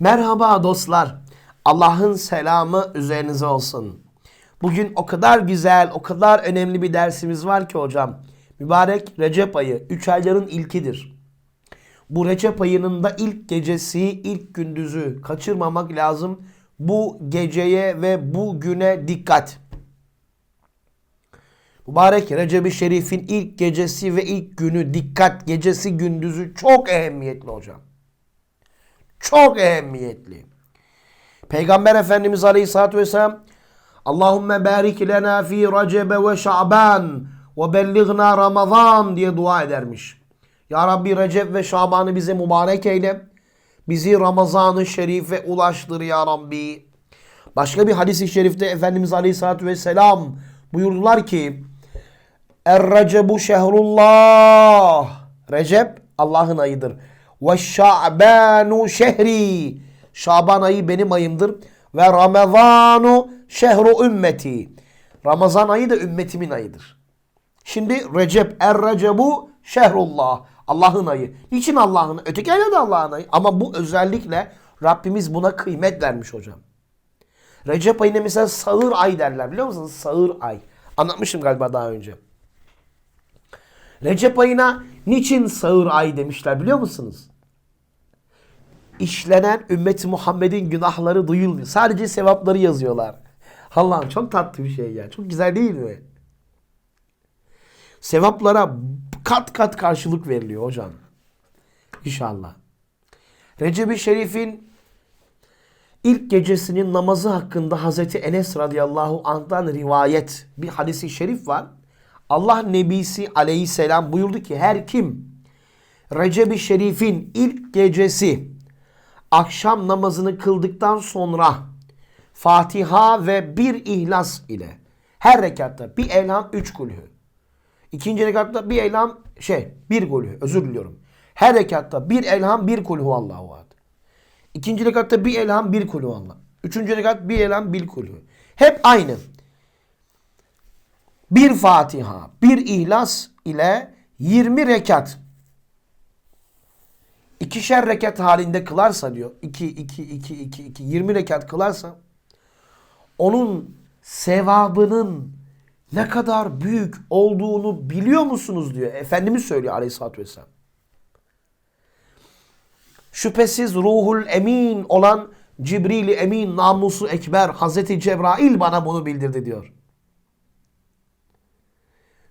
Merhaba dostlar. Allah'ın selamı üzerinize olsun. Bugün o kadar güzel, o kadar önemli bir dersimiz var ki hocam. Mübarek Recep ayı, 3 ayların ilkidir. Bu Recep ayının da ilk gecesi, ilk gündüzü kaçırmamak lazım. Bu geceye ve bu güne dikkat. Mübarek Recep-i Şerif'in ilk gecesi ve ilk günü dikkat gecesi gündüzü çok ehemmiyetli hocam. Çok ehemmiyetli. Peygamber Efendimiz Aleyhisselatü Vesselam Allahümme barik lena fi Recebe ve Şaban ve bellighna Ramazan diye dua edermiş. Ya Rabbi Recep ve Şaban'ı bize mübarek eyle. Bizi Ramazan-ı Şerif'e ulaştır ya Rabbi. Başka bir hadis-i şerifte Efendimiz Aleyhisselatü Vesselam buyurdular ki Er-Recebu şehrullah. Recep Allah'ın ayıdır. Ve şa'banu şehri. Şaban ayı benim ayımdır. Ve Ramazanu şehru ümmeti. Ramazan ayı da ümmetimin ayıdır. Şimdi Recep Er-Recebu şehrullah. Allah'ın ayı. Niçin Allah'ın? Öteki ayda da Allah'ın ayı. Ama bu özellikle Rabbimiz buna kıymet vermiş hocam. Recep ayına mesela sağır ay derler biliyor musunuz? Sağır ay. Anlatmışım galiba daha önce. Recep ayına niçin sağır ay demişler biliyor musunuz? İşlenen ümmeti Muhammed'in günahları duyulmuyor. Sadece sevapları yazıyorlar. Allah'ım çok tatlı bir şey ya. Çok güzel değil mi? Sevaplara kat kat karşılık veriliyor hocam. İnşallah. Recep-i Şerif'in ilk gecesinin namazı hakkında Hazreti Enes radıyallahu anh'tan rivayet bir hadisi şerif var. Allah Nebisi aleyhisselam buyurdu ki her kim Recep-i Şerif'in ilk gecesi akşam namazını kıldıktan sonra Fatiha ve bir ihlas ile her rekatta bir elham üç kulhü. İkinci rekatta bir elham şey bir kulhü özür diliyorum. Her rekatta bir elham bir kulhu Allahu ad. İkinci rekatta bir elham bir kulhu Allah. Üçüncü rekat bir elham bir kulhu. Hep aynı. Bir Fatiha, bir ihlas ile 20 rekat. İkişer rekat halinde kılarsa diyor. 2 2 2 2 2 20 rekat kılarsa onun sevabının ne kadar büyük olduğunu biliyor musunuz diyor. Efendimiz söylüyor Aleyhisselatü Vesselam. Şüphesiz ruhul emin olan Cibril-i Emin namusu ekber Hazreti Cebrail bana bunu bildirdi diyor.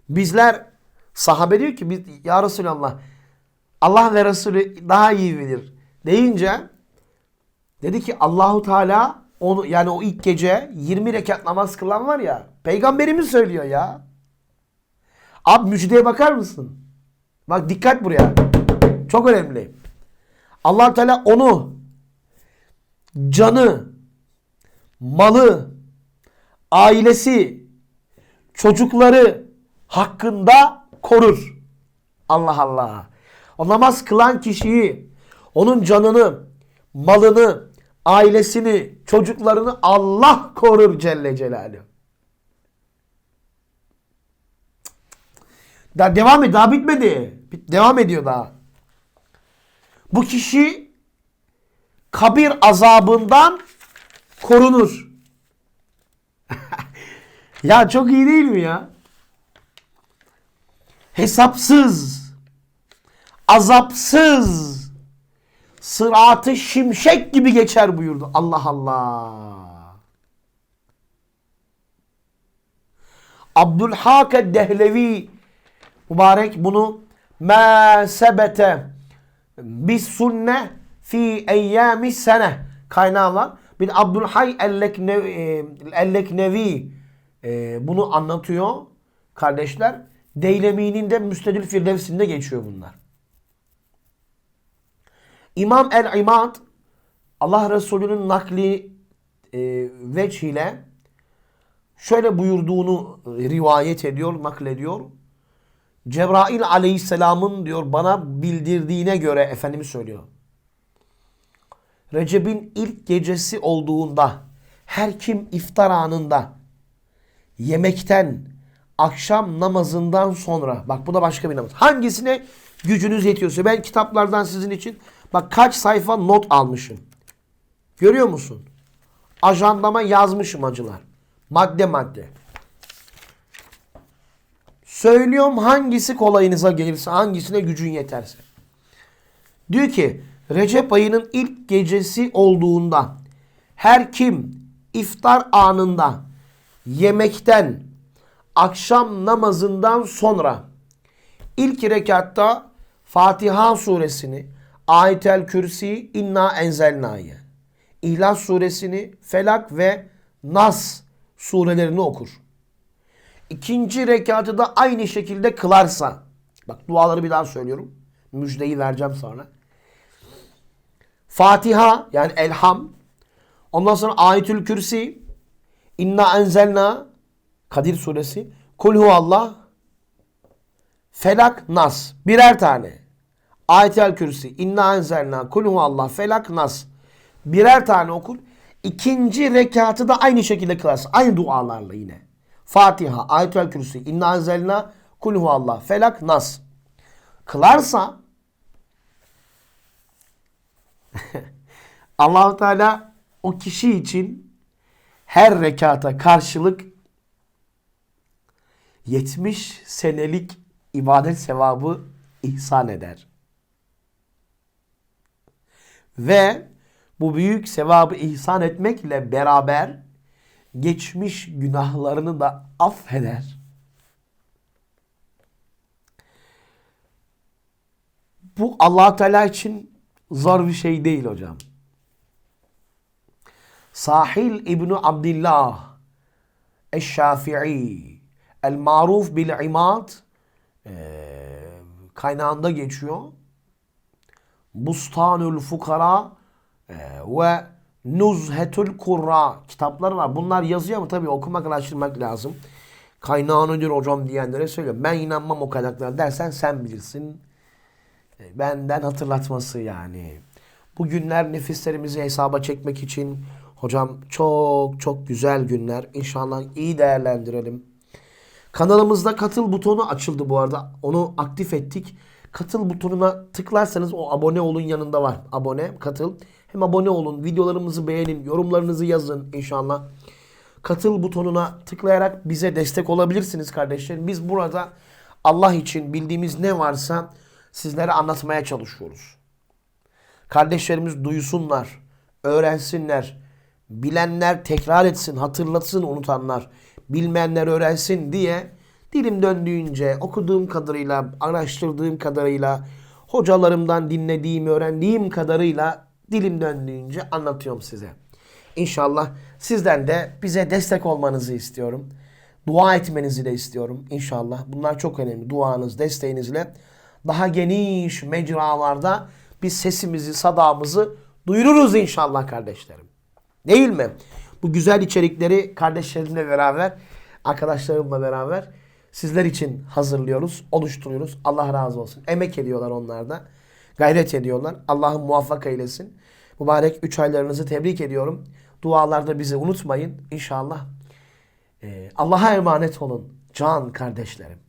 Bizler sahabe diyor ki biz, ya Resulallah Allah ve Resulü daha iyi bilir deyince dedi ki Allahu Teala onu yani o ilk gece 20 rekat namaz kılan var ya peygamberimiz söylüyor ya. Abi müjdeye bakar mısın? Bak dikkat buraya. Çok önemli. allah Teala onu canı, malı, ailesi, çocukları hakkında korur. Allah Allah. Namaz kılan kişiyi, onun canını, malını, ailesini, çocuklarını Allah korur Celle Celaluhu. Daha devam et, daha bitmedi. Devam ediyor daha. Bu kişi kabir azabından korunur. ya çok iyi değil mi ya? Hesapsız, azapsız, sıratı şimşek gibi geçer buyurdu. Allah Allah. Abdülhak Dehlevi mübarek bunu ma sebete bis sunne fi eyyami sene kaynağı var. Bir Abdülhay Elleknevi e, bunu anlatıyor kardeşler. Deylemi'nin de Müstedil Firdevs'inde geçiyor bunlar. İmam el-İmad Allah Resulü'nün nakli e, veç şöyle buyurduğunu rivayet ediyor, naklediyor. Cebrail aleyhisselamın diyor bana bildirdiğine göre Efendimiz söylüyor. Recep'in ilk gecesi olduğunda her kim iftar anında yemekten akşam namazından sonra bak bu da başka bir namaz. Hangisine gücünüz yetiyorsa ben kitaplardan sizin için bak kaç sayfa not almışım. Görüyor musun? Ajandama yazmışım acılar. Madde madde. Söylüyorum hangisi kolayınıza gelirse, hangisine gücün yeterse. Diyor ki Recep ayının ilk gecesi olduğunda her kim iftar anında yemekten akşam namazından sonra ilk rekatta Fatiha suresini, Ayetel Kürsi, İnna Enzelna'yı, İhlas suresini, Felak ve Nas surelerini okur. İkinci rekatı da aynı şekilde kılarsa, bak duaları bir daha söylüyorum. Müjdeyi vereceğim sonra. Fatiha yani Elham. Ondan sonra Ayetül Kürsi. İnna enzelna. Kadir suresi. Kul huvallah. Felak Nas. Birer tane. Ayetel Kürsi. İnna enzelna. Kul huvallah. Felak Nas. Birer tane okur. İkinci rekatı da aynı şekilde kılarsın. Aynı dualarla yine. Fatiha, Ayetül Kürsi, İnna enzelna, Kul huvallah, Felak, Nas. Kılarsa Allahu Teala o kişi için her rekata karşılık 70 senelik ibadet sevabı ihsan eder. Ve bu büyük sevabı ihsan etmekle beraber geçmiş günahlarını da affeder. Bu Allah Teala için zor bir şey değil hocam. Sahil İbni Abdillah Eşşafi'i El Maruf Bil İmad kaynağında geçiyor. Bustanül Fukara e, ve Nuzhetül Kurra kitapları var. Bunlar yazıyor ama tabii okumak, araştırmak lazım. Kaynağı nedir hocam diyenlere söylüyorum. Ben inanmam o kaynaklara dersen sen bilirsin. E, Benden hatırlatması yani. Bu günler nefislerimizi hesaba çekmek için hocam çok çok güzel günler. İnşallah iyi değerlendirelim. Kanalımızda katıl butonu açıldı bu arada. Onu aktif ettik. Katıl butonuna tıklarsanız o abone olun yanında var. Abone, katıl. Hem abone olun, videolarımızı beğenin, yorumlarınızı yazın inşallah. Katıl butonuna tıklayarak bize destek olabilirsiniz kardeşlerim. Biz burada Allah için bildiğimiz ne varsa sizlere anlatmaya çalışıyoruz. Kardeşlerimiz duysunlar, öğrensinler. Bilenler tekrar etsin, hatırlatsın unutanlar. Bilmeyenler öğrensin diye dilim döndüğünce okuduğum kadarıyla, araştırdığım kadarıyla, hocalarımdan dinlediğim, öğrendiğim kadarıyla dilim döndüğünce anlatıyorum size. İnşallah sizden de bize destek olmanızı istiyorum. Dua etmenizi de istiyorum inşallah. Bunlar çok önemli. Duanız, desteğinizle daha geniş mecralarda biz sesimizi, sadamızı duyururuz inşallah kardeşlerim. Değil mi? Bu güzel içerikleri kardeşlerimle beraber, arkadaşlarımla beraber sizler için hazırlıyoruz, oluşturuyoruz. Allah razı olsun. Emek ediyorlar onlar da. Gayret ediyorlar. Allah'ım muvaffak eylesin. Mübarek 3 aylarınızı tebrik ediyorum. Dualarda bizi unutmayın. İnşallah. Ee, Allah'a emanet olun. Can kardeşlerim.